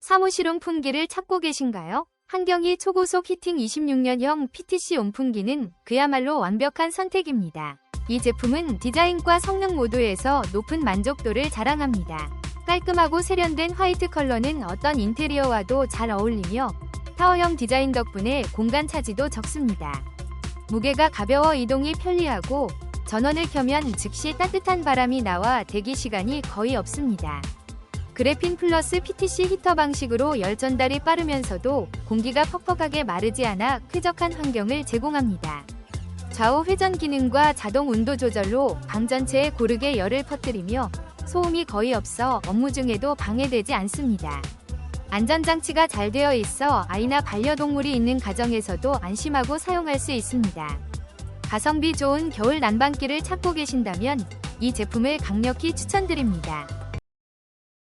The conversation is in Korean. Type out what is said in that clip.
사무실용 풍기를 찾고 계신가요? 한경이 초고속 히팅 26년형 PTC 온풍기는 그야말로 완벽한 선택입니다. 이 제품은 디자인과 성능 모두에서 높은 만족도를 자랑합니다. 깔끔하고 세련된 화이트 컬러는 어떤 인테리어와도 잘 어울리며 타워형 디자인 덕분에 공간 차지도 적습니다. 무게가 가벼워 이동이 편리하고 전원을 켜면 즉시 따뜻한 바람이 나와 대기 시간이 거의 없습니다. 그래핀 플러스 PTC 히터 방식으로 열 전달이 빠르면서도 공기가 퍽퍽하게 마르지 않아 쾌적한 환경을 제공합니다. 좌우 회전 기능과 자동 온도 조절로 방 전체에 고르게 열을 퍼뜨리며 소음이 거의 없어 업무 중에도 방해되지 않습니다. 안전장치가 잘 되어 있어 아이나 반려동물이 있는 가정에서도 안심하고 사용할 수 있습니다. 가성비 좋은 겨울 난방기를 찾고 계신다면 이 제품을 강력히 추천드립니다.